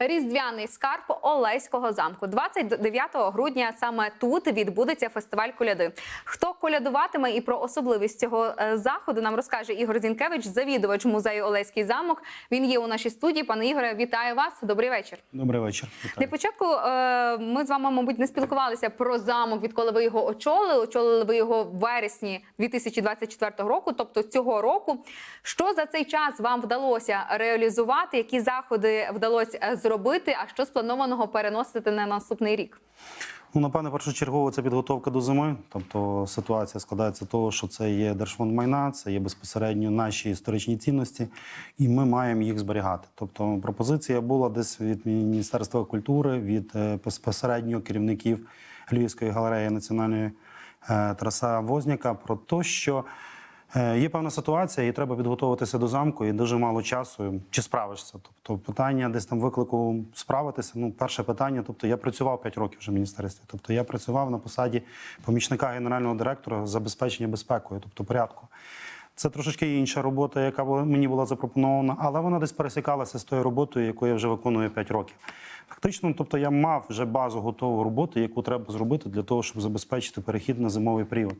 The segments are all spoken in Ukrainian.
Різдвяний скарб Олеського замку. 29 грудня саме тут відбудеться фестиваль коляди. Хто колядуватиме і про особливість цього е, заходу нам розкаже Ігор Зінкевич, завідувач музею Олеський замок. Він є у нашій студії. Пане Ігоре, вітаю вас. Добрий вечір. Добрий вечір. Для початку е, ми з вами, мабуть, не спілкувалися про замок, відколи ви його очолили. Очолили ви його в вересні 2024 року, тобто цього року. Що за цей час вам вдалося реалізувати? Які заходи вдалося е, зробити? А що спланованого переносити на наступний рік? Ну, напевне, першочергово це підготовка до зими. Тобто ситуація складається того, що це є держфонд майна, це є безпосередньо наші історичні цінності, і ми маємо їх зберігати. Тобто пропозиція була десь від Міністерства культури, від е, безпосередньо керівників Львівської галереї національної е, Тараса Возняка про те, що Є певна ситуація, і треба підготуватися до замку, і дуже мало часу. Чи справишся? Тобто, питання десь там виклику справитися. Ну, перше питання. Тобто, я працював 5 років вже в міністерстві. Тобто, я працював на посаді помічника генерального директора забезпечення безпекою, тобто порядку. Це трошечки інша робота, яка мені була запропонована, але вона десь пересікалася з тою роботою, яку я вже виконую 5 років. Фактично, тобто я мав вже базу готову роботи, яку треба зробити для того, щоб забезпечити перехід на зимовий період.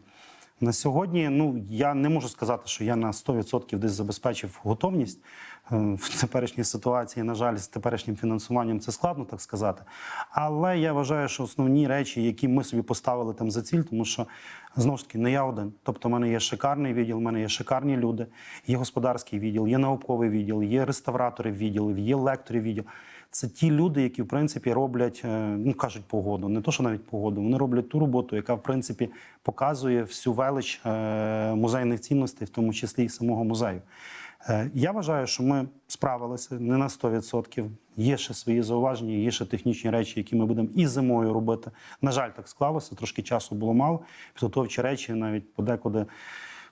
На сьогодні, ну я не можу сказати, що я на 100% десь забезпечив готовність Е, в теперішній ситуації. На жаль, з теперішнім фінансуванням це складно так сказати. Але я вважаю, що основні речі, які ми собі поставили там за ціль, тому що знову ж таки не я один. Тобто, в мене є шикарний відділ, в мене є шикарні люди, є господарський відділ, є науковий відділ, є реставратори відділів, є лекторів відділ. Це ті люди, які в принципі роблять, е, ну кажуть, погоду, не то, що навіть погоду. Вони роблять ту роботу, яка в принципі показує всю велич е, музейних цінностей, в тому числі і самого музею. Е, Я вважаю, що ми справилися не на 100%. Є ще свої зауваження, є ще технічні речі, які ми будемо і зимою робити. На жаль, так склалося. Трошки часу було мало. Підготовчі речі навіть подекуди.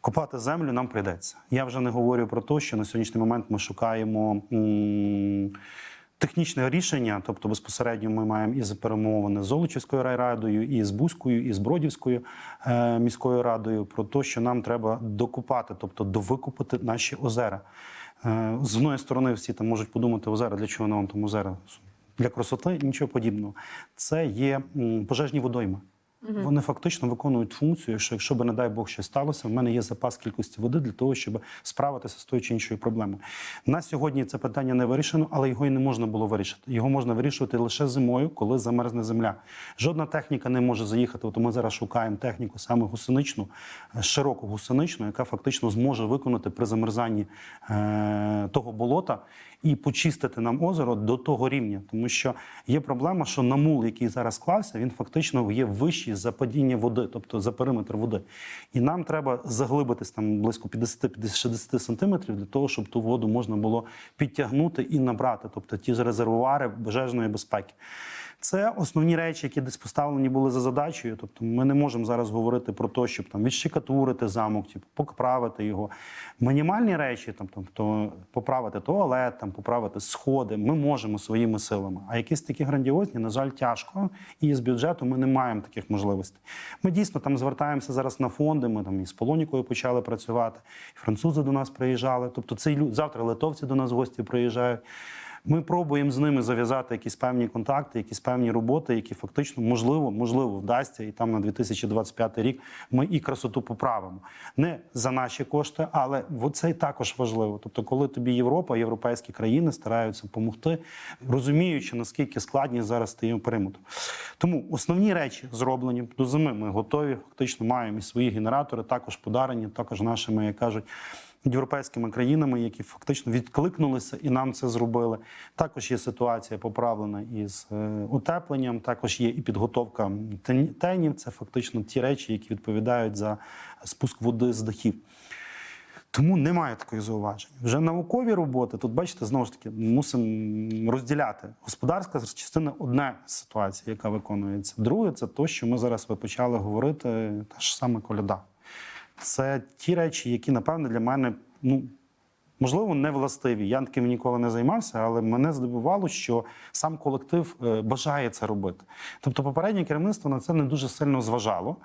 Копати землю нам прийдеться. Я вже не говорю про те, що на сьогоднішній момент ми шукаємо м, технічне рішення, тобто безпосередньо ми маємо і перемовини з Золочівською райрадою, і з Бузькою, і з Бродівською е, міською радою про те, що нам треба докупати, тобто довикупити наші озера. Е, з одної сторони, всі там можуть подумати, озера, для чого нам там озера? Для красоти нічого подібного. Це є пожежні водойми. Вони фактично виконують функцію, що якщо би, не дай Бог, щось сталося, в мене є запас кількості води для того, щоб справитися з тою чи іншою проблемою. На сьогодні це питання не вирішено, але його і не можна було вирішити. Його можна вирішувати лише зимою, коли замерзне земля. Жодна техніка не може заїхати. От ми зараз шукаємо техніку саме гусеничну, е, широку гусеничну, яка фактично зможе виконати при замерзанні е, того болота і почистити нам озеро до того рівня, тому що є проблема, що намул, який зараз склався, він фактично є вищий за падіння води, тобто за периметр води. І нам треба заглибитись там близько 50-60 сантиметрів для того, щоб ту воду можна було підтягнути і набрати, тобто ті резервуари пожежної безпеки. Це основні речі, які десь поставлені були за задачею. Тобто, ми не можемо зараз говорити про те, щоб там відщикатурити замок, типу, поправити його. Мінімальні речі, там, тобто поправити туалет, там поправити сходи. Ми можемо своїми силами. А якісь такі грандіозні, на жаль, тяжко. І з бюджету ми не маємо таких можливостей. Ми дійсно там звертаємося зараз на фонди. Ми там і з Полонікою почали працювати, і французи до нас приїжджали. Тобто, цей завтра литовці до нас гості приїжджають. Ми пробуємо з ними зав'язати якісь певні контакти, якісь певні роботи, які фактично можливо, можливо, вдасться, і там на 2025 рік ми і красоту поправимо. Не за наші кошти, але це також важливо. Тобто, коли тобі Європа, європейські країни стараються допомогти, розуміючи наскільки складність зараз стає периметру. Тому основні речі зроблені до зими. Ми готові. Фактично маємо і свої генератори, також подарені, також нашими, як кажуть європейськими країнами, які фактично відкликнулися і нам це зробили. Також є ситуація поправлена із е, утепленням. Також є і підготовка тенів. Це фактично ті речі, які відповідають за спуск води з дахів. Тому немає такої зауваження. Вже наукові роботи, тут бачите, знову ж таки, мусимо розділяти. Господарська частина одна ситуація, яка виконується. Друге, це те, що ми зараз ви почали говорити, та ж саме коляда. Це ті речі, які, напевне, для мене ну, Можливо, не властиві. Я таким ніколи не займався, але мене здивувало, що сам колектив е, бажає це робити. Тобто, попереднє керівництво на це не дуже сильно зважало,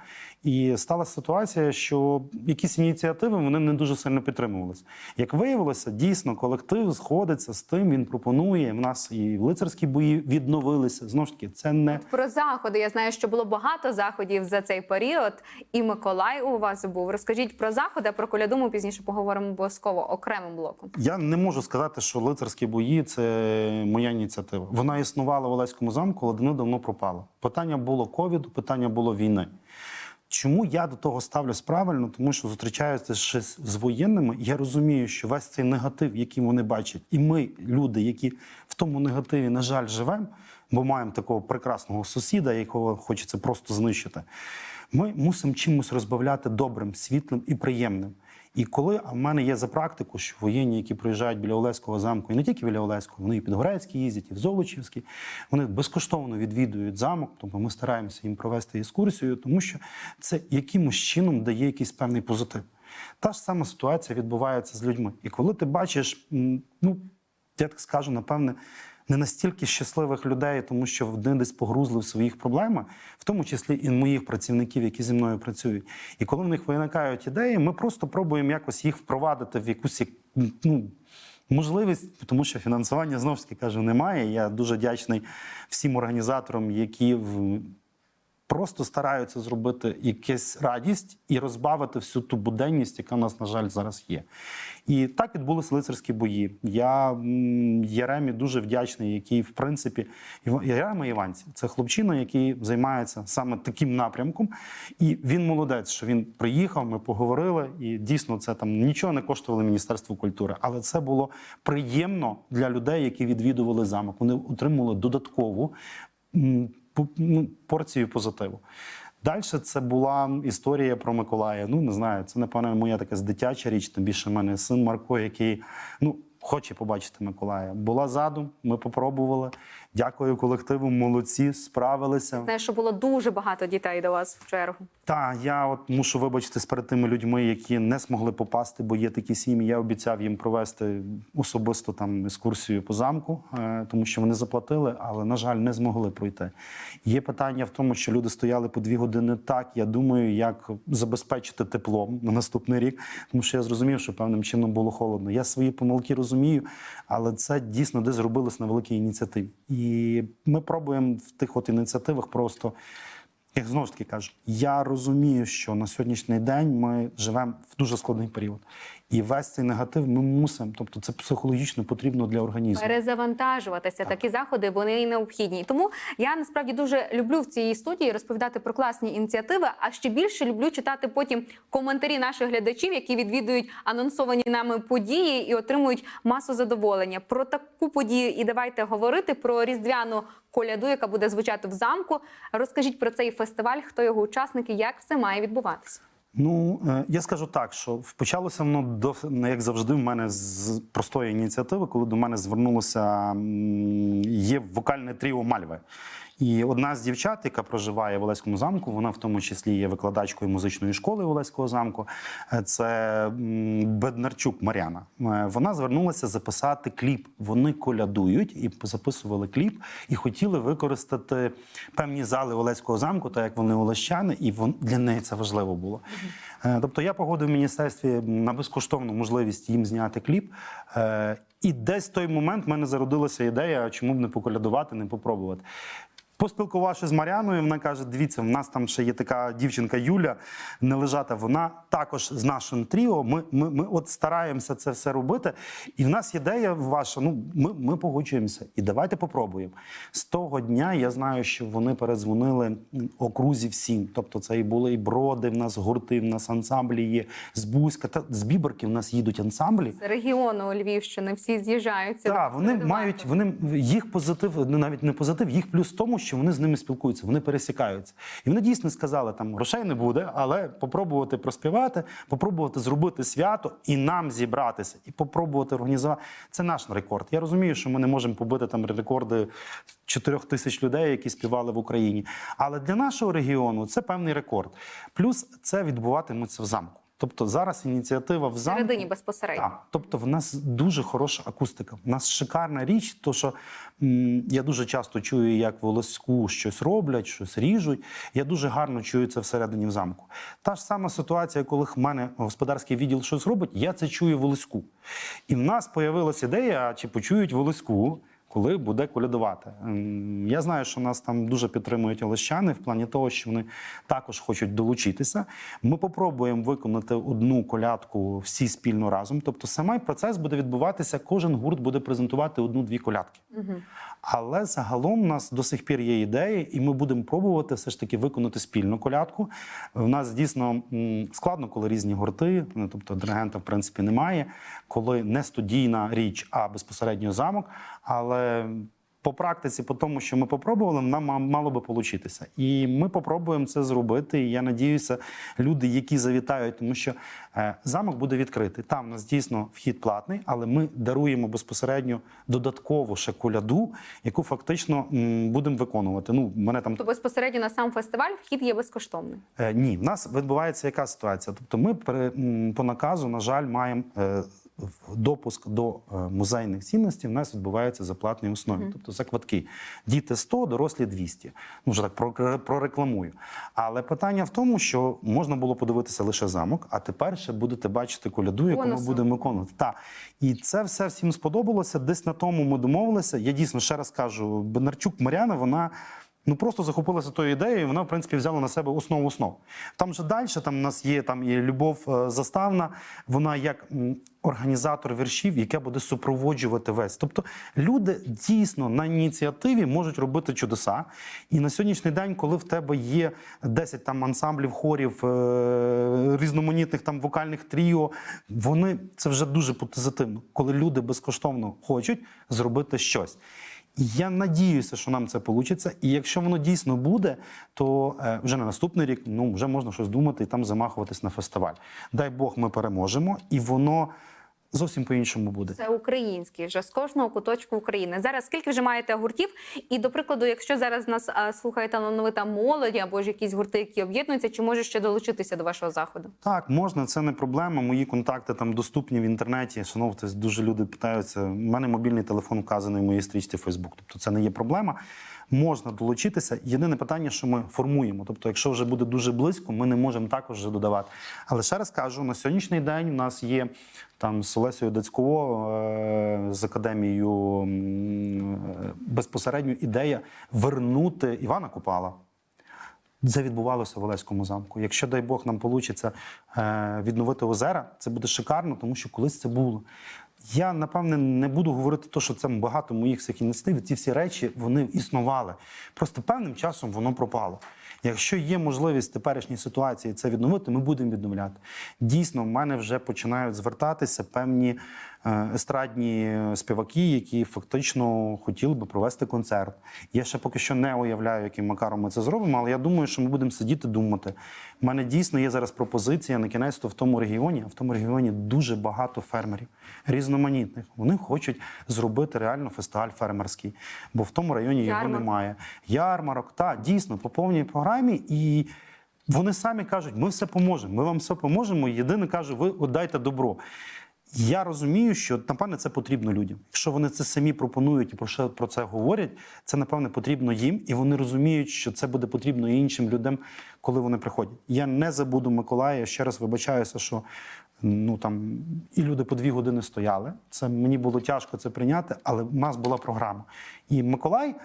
і сталася ситуація, що якісь ініціативи вони не дуже сильно підтримувалися. Як виявилося, дійсно колектив сходиться з тим. Він пропонує. В нас і лицарські бої відновилися. Знову ж таки, це не Про заходи я знаю, що було багато заходів за цей період, і Миколай у вас був. Розкажіть про заходи, про коляду ми пізніше поговоримо обов'язково окремим блоком. Я не можу сказати, що лицарські бої це моя ініціатива. Вона існувала в Олеському замку, але давно пропала. Питання було ковіду, питання було війни. Чому я до того ставлюсь правильно? Тому що зустрічаюся ще з воєнними, я розумію, що весь цей негатив, який вони бачать, і ми, люди, які в тому негативі, на жаль, живемо, бо маємо такого прекрасного сусіда, якого хочеться просто знищити. Ми мусимо чимось розбавляти добрим, світлим і приємним. І коли в мене є за практику, що воєнні, які приїжджають біля Олеського замку, і не тільки біля Олеського, вони і під Горецький їздять, і в Золочівський, вони безкоштовно відвідують замок. Тобто ми стараємося їм провести екскурсію, тому що це якимось чином дає якийсь певний позитив. Та ж сама ситуація відбувається з людьми. І коли ти бачиш, ну я так скажу, напевне, не настільки щасливих людей, тому що вони десь погрузли в своїх проблемах, в тому числі і моїх працівників, які зі мною працюють. І коли в них виникають ідеї, ми просто пробуємо якось їх впровадити в якусь ну, можливість, тому що фінансування знову ж таки кажу, немає. Я дуже вдячний всім організаторам, які в просто стараються зробити якусь радість і розбавити всю ту буденність, яка в нас, на жаль, зараз є. І так відбулися лицарські бої. Я Яремі дуже вдячний, який, в принципі, Ярема Іванців це хлопчина, який займається саме таким напрямком. І він молодець, що він приїхав, ми поговорили, і дійсно це там нічого не коштувало Міністерству культури. Але це було приємно для людей, які відвідували замок. Вони отримали додаткову ну, порцію позитиву. Далі це була історія про Миколая. Ну не знаю, це напевно моя така дитяча річ. Тим більше в мене син Марко, який ну хоче побачити Миколая. Була задум, ми попробували. Дякую колективу, молодці, справилися. Знаю, що було дуже багато дітей до вас в чергу. Та я от мушу вибачитись перед тими людьми, які не змогли попасти, бо є такі сім'ї. Я обіцяв їм провести особисто там екскурсію по замку, е, тому що вони заплатили, але на жаль, не змогли пройти. Є питання в тому, що люди стояли по дві години. Так я думаю, як забезпечити теплом на наступний рік, тому що я зрозумів, що певним чином було холодно. Я свої помилки розумію, але це дійсно десь зробилось на великій ініціативі. І ми пробуємо в тих от ініціативах просто. Я знову ж таки кажу, я розумію, що на сьогоднішній день ми живемо в дуже складний період. І весь цей негатив ми мусимо, тобто це психологічно потрібно для організму. Перезавантажуватися такі заходи вони і необхідні. Тому я насправді дуже люблю в цій студії розповідати про класні ініціативи. А ще більше люблю читати потім коментарі наших глядачів, які відвідують анонсовані нами події і отримують масу задоволення. Про таку подію і давайте говорити про різдвяну коляду, яка буде звучати в замку. Розкажіть про цей фестиваль, хто його учасники, як все має відбуватися. Ну е, я скажу так, що почалося воно до як завжди в мене з простої ініціативи, коли до мене звернулося є вокальне тріо Мальви. І одна з дівчат, яка проживає в Олеському замку, вона в тому числі є викладачкою музичної школи Олеського замку. е, Це Беднарчук Мар'яна. Е, Вона звернулася записати кліп. Вони колядують і записували кліп, і хотіли використати певні зали Олеського замку, так як вони олещани, і для неї це важливо було. Е, Тобто я погодив в міністерстві на безкоштовну можливість їм зняти кліп. І десь в той момент в мене зародилася ідея, чому б не поколядувати, не попробувати. Поспілкувавшись з Мар'яною, вона каже: дивіться, в нас там ще є така дівчинка Юля Нележата. Вона також з нашим тріо. Ми, ми, ми от стараємося це все робити. І в нас ідея ваша. Ну, ми, ми погоджуємося. І давайте попробуємо. З того дня я знаю, що вони передзвонили окрузі всім. Тобто, це і були і броди, в нас гурти, в нас ансамблі є з Бузька. Та з Біберки в нас їдуть ансамблі. З регіону Львівщини всі з'їжджаються. Так, вони мають вони їх позитив, навіть не позитив, їх плюс в тому, що вони з ними спілкуються, вони пересікаються. І вони дійсно сказали, там грошей не буде, але попробувати проспівати, попробувати зробити свято і нам зібратися, і попробувати організувати. Це наш рекорд. Я розумію, що ми не можемо побити там рекорди 4 тисяч людей, які співали в Україні. Але для нашого регіону це певний рекорд. Плюс це відбуватиметься в замку. Тобто зараз ініціатива в замку. Всередині безпосередньо. Так, тобто в нас дуже хороша акустика. В нас шикарна річ, то що м, я дуже часто чую, як в Волоську щось роблять, щось ріжуть. Я дуже гарно чую це всередині в замку. Та ж сама ситуація, коли в мене господарський відділ щось робить, я це чую в Волоську. І в нас появилася ідея, чи почують Волоську. Коли буде колядувати. Ем, Я знаю, що нас там дуже підтримують олещани в плані того, що вони також хочуть долучитися. Ми попробуємо виконати одну колядку всі спільно разом. Тобто, самий процес буде відбуватися, кожен гурт буде презентувати одну-дві колядки. Але загалом у нас до сих пір є ідеї, і ми будемо пробувати все ж таки виконати спільну колядку. У нас дійсно складно, коли різні гурти, ну, тобто диригента, в принципі, немає, коли не студійна річ, а безпосередньо замок. Але по практиці, по тому, що ми попробували, нам мало би получитися. І ми попробуємо це зробити. І я надіюся, люди, які завітають, тому що е, замок буде відкритий. Там у нас дійсно вхід платний, але ми даруємо безпосередньо додаткову ще коляду, яку фактично будемо виконувати. Ну, мене там То безпосередньо на сам фестиваль вхід є безкоштовний. Е, Ні, в нас відбувається яка ситуація? Тобто, ми м, по наказу, на жаль, маємо е, допуск до е, музейних цінностей. В нас відбувається за платній основі. Тобто за квитки. Діти 100, дорослі 200. Ну вже так прорекламую. Але питання в тому, що можна було подивитися лише замок, а тепер ще будете бачити коляду, яку ми будемо виконувати. Так. І це все всім сподобалося. Десь на тому ми домовилися. Я дійсно ще раз кажу, Бондарчук Мар'яна, вона. Ну просто захопилася тою ідеєю, і вона в принципі взяла на себе основу основ. Там же далі там у нас є там і Любов е, Заставна, вона як організатор віршів, яка буде супроводжувати весь. Тобто люди дійсно на ініціативі можуть робити чудеса. І на сьогоднішній день, коли в тебе є 10 там ансамблів, хорів, е, різноманітних там вокальних тріо, вони це вже дуже позитивно, коли люди безкоштовно хочуть зробити щось. Я надіюся, що нам це вийде. І якщо воно дійсно буде, то е, вже на наступний рік ну вже можна щось думати і там замахуватись на фестиваль. Дай Бог, ми переможемо, і воно зовсім по-іншому буде. Це український вже з кожного куточку України. Зараз скільки вже маєте гуртів? І до прикладу, якщо зараз нас а, слухає талановита молоді або ж якісь гурти, які об'єднуються, чи може ще долучитися до вашого заходу? Так, можна, це не проблема. Мої контакти там доступні в інтернеті. Шановні, дуже люди питаються. У мене мобільний телефон вказаний в моїй стрічці Facebook. Тобто це не є проблема. Можна долучитися. Єдине питання, що ми формуємо. Тобто, якщо вже буде дуже близько, ми не можемо також додавати. Але ще раз кажу: на сьогоднішній день у нас є там з Олесею Дацьково е, з академією е, безпосередньо ідея вернути Івана Купала. Це відбувалося в Олеському замку. Якщо дай Бог нам вийде відновити озера, це буде шикарно, тому що колись це було. Я напевне не буду говорити, то, що це багато моїх всіх. Ці всі речі вони існували. Просто певним часом воно пропало. Якщо є можливість теперішній ситуації це відновити, ми будемо відновляти. Дійсно, в мене вже починають звертатися певні естрадні співаки, які фактично хотіли би провести концерт. Я ще поки що не уявляю, яким макаром ми це зробимо, але я думаю, що ми будемо сидіти думати. У мене дійсно є зараз пропозиція на кінець то в тому регіоні. а В тому регіоні дуже багато фермерів різноманітних. Вони хочуть зробити реально фестиваль фермерський, бо в тому районі його немає. Ярмарок, та дійсно по повній програмі і. Вони самі кажуть, ми все поможемо, ми вам все поможемо. Єдине кажу, ви отдайте добро. Я розумію, що напевне це потрібно людям. Якщо вони це самі пропонують і про це говорять, це напевне потрібно їм, і вони розуміють, що це буде потрібно іншим людям, коли вони приходять. Я не забуду Миколая. Я ще раз вибачаюся, що ну там і люди по дві години стояли. Це мені було тяжко це прийняти, але в нас була програма. І Миколай.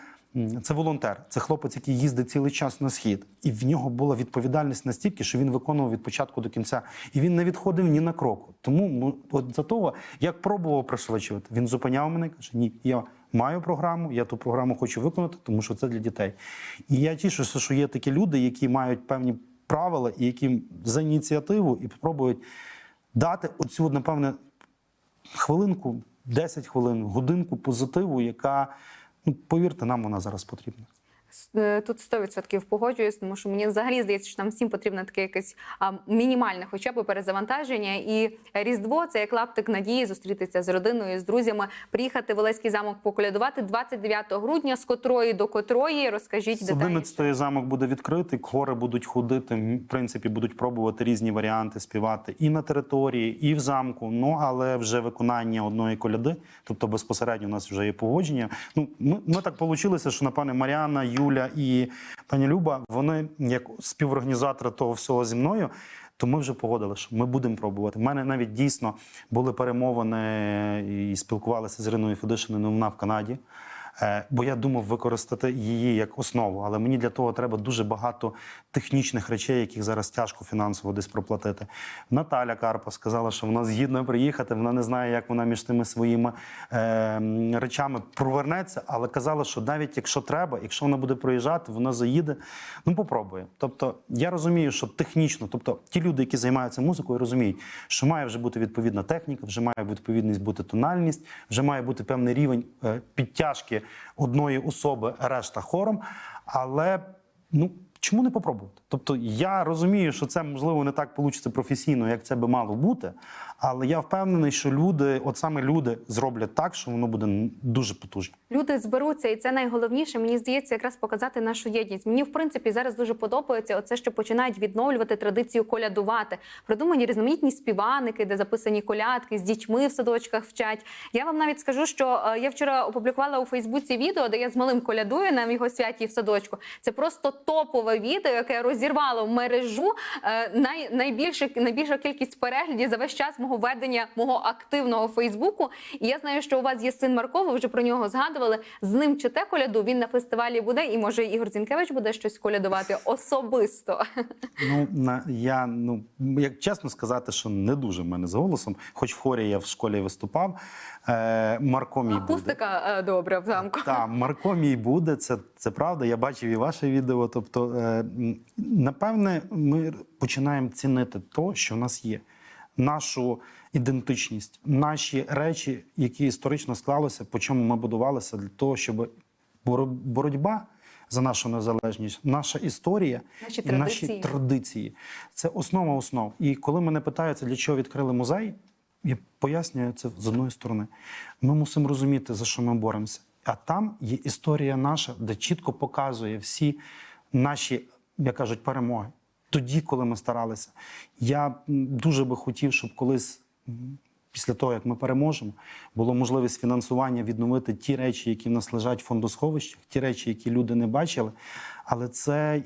Це волонтер, це хлопець, який їздить цілий час на схід, і в нього була відповідальність настільки, що він виконував від початку до кінця, і він не відходив ні на кроку. Тому от за того, як пробував пришвидшувати, він зупиняв мене, каже: Ні, я маю програму, я ту програму хочу виконати, тому що це для дітей. І я тішуся, що є такі люди, які мають певні правила, і які за ініціативу і спробують дати оцю, напевне, хвилинку, 10 хвилин, годинку позитиву, яка, ну, повірте, нам вона зараз потрібна. Е, Тут 100% погоджуюсь, тому що мені взагалі здається, що нам всім потрібно таке якесь а, мінімальне, хоча б перезавантаження. І Різдво це як лаптик надії зустрітися з родиною, з друзями, приїхати в Олеський замок поколядувати 29 грудня, з котрої до котрої. Розкажіть детальніше. 11-ї замок буде відкритий, хори будуть ходити, в принципі, будуть пробувати різні варіанти співати і на території, і в замку. Ну але вже виконання одної коляди, тобто безпосередньо у нас вже є погодження. Ну ми, ми так вийшло, що напевне Маріана, Юля і пані Люба, вони як співорганізатори того всього зі мною. То ми вже погодили, що ми будемо пробувати. У мене навіть дійсно були перемовини і спілкувалися з Іриною Федишиною, вона в Канаді. Е, Бо я думав використати її як основу, але мені для того треба дуже багато технічних речей, яких зараз тяжко фінансово десь проплатити. Наталя Карпа сказала, що вона згідна приїхати. Вона не знає, як вона між тими своїми е, речами провернеться, але казала, що навіть якщо треба, якщо вона буде проїжджати, вона заїде. Ну попробує. Тобто я розумію, що технічно, тобто ті люди, які займаються музикою, розуміють, що має вже бути відповідна техніка, вже має відповідність бути тональність, вже має бути певний рівень е, підтяжки одної особи, решта хором. Але ну чому не попробувати? Тобто я розумію, що це можливо не так вийде професійно, як це би мало бути. Але я впевнений, що люди, от саме люди, зроблять так, що воно буде дуже потужно. Люди зберуться, і це найголовніше. Мені здається, якраз показати нашу єдність. Мені в принципі зараз дуже подобається оце, що починають відновлювати традицію колядувати. Придумані різноманітні співаники, де записані колядки з дітьми в садочках вчать. Я вам навіть скажу, що е, я вчора опублікувала у Фейсбуці відео, де я з малим колядую на його святі в садочку. Це просто топове відео, яке розірвало мережу. Е, Най, найбільше найбільша кількість переглядів за весь час мого ведення мого активного Фейсбуку. І я знаю, що у вас є син Марко, ви вже про нього згадували. З ним чите коляду. Він на фестивалі буде, і може Ігор Зінкевич буде щось колядувати особисто. Ну на я ну як чесно сказати, що не дуже в мене з голосом. Хоч в хорі я в школі виступав. Е, Марко мій буде. Акустика е, добра в замку. Так, Марко мій буде, це, це правда. Я бачив і ваше відео. Тобто, напевне, ми починаємо цінити то, що в нас є. Нашу ідентичність, наші речі, які історично склалися, по чому ми будувалися, для того, щоб боротьба за нашу незалежність, наша історія Наші і наші традиції. традиції це основа основ. І коли мене питаються, для чого відкрили музей, я пояснюю це з одної сторони. Ми мусимо розуміти, за що ми боремося. А там є історія наша, де чітко показує всі наші, як кажуть, перемоги. Тоді, коли ми старалися. Я дуже би хотів, щоб колись. Після того, як ми переможемо, було можливість фінансування відновити ті речі, які в нас лежать в фондосховищах, ті речі, які люди не бачили. Але це,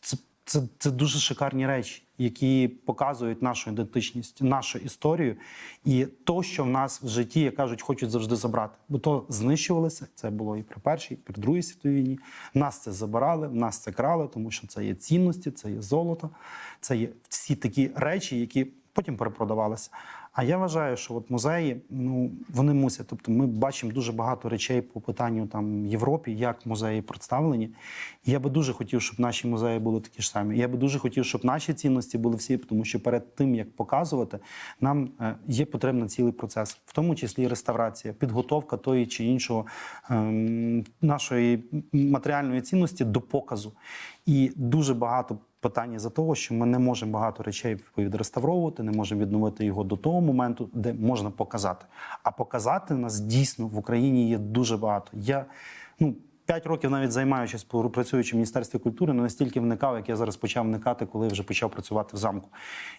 це, це, це дуже шикарні речі, які показують нашу ідентичність, нашу історію і то, що в нас в житті, як кажуть, хочуть завжди забрати. Бо то знищувалося. Це було і при першій, і при другій світовій війні. Нас це забирали, нас це крали, тому що це є цінності, це є золото, це є всі такі речі, які потім перепродавалися. А я вважаю, що от музеї, ну вони мусять. Тобто, ми бачимо дуже багато речей по питанню там Європі, як музеї представлені. Я би дуже хотів, щоб наші музеї були такі ж самі. Я би дуже хотів, щоб наші цінності були всі, тому що перед тим як показувати, нам е, є потрібен цілий процес, в тому числі реставрація, підготовка тої чи іншого ем, нашої матеріальної цінності до показу. І дуже багато питання за того, що ми не можемо багато речей відреставровувати, не можемо відновити його до того моменту, де можна показати. А показати нас дійсно в Україні є дуже багато. Я ну. П'ять років навіть займаючись працюючи в міністерстві культури, не настільки вникав, як я зараз почав вникати, коли вже почав працювати в замку.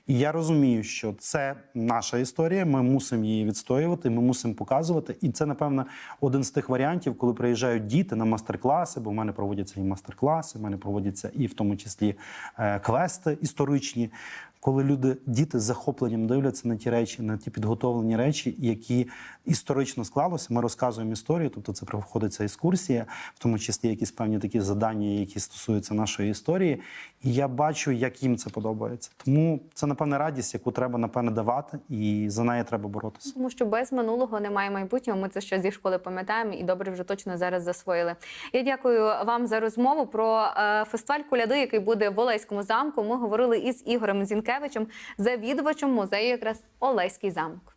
І я розумію, що це наша історія. Ми мусимо її відстоювати, ми мусимо показувати. І це, напевно, один з тих варіантів, коли приїжджають діти на мастер-класи, бо в мене проводяться і мастер-класи, в мене проводяться і в тому числі е, квести історичні. Коли люди, діти з захопленням дивляться на ті речі, на ті підготовлені речі, які історично склалося, ми розказуємо історію, тобто це проходиться екскурсія, в тому числі якісь певні такі задання, які стосуються нашої історії. І я бачу, як їм це подобається. Тому це напевне радість, яку треба напевне давати, і за неї треба боротися. Тому що без минулого немає майбутнього. Ми це ще зі школи пам'ятаємо і добре вже точно зараз засвоїли. Я дякую вам за розмову про е, фестиваль коляди, який буде в Олеському замку. Ми говорили із Ігорем Зінкевичем, завідувачем музею якраз Олеський замок.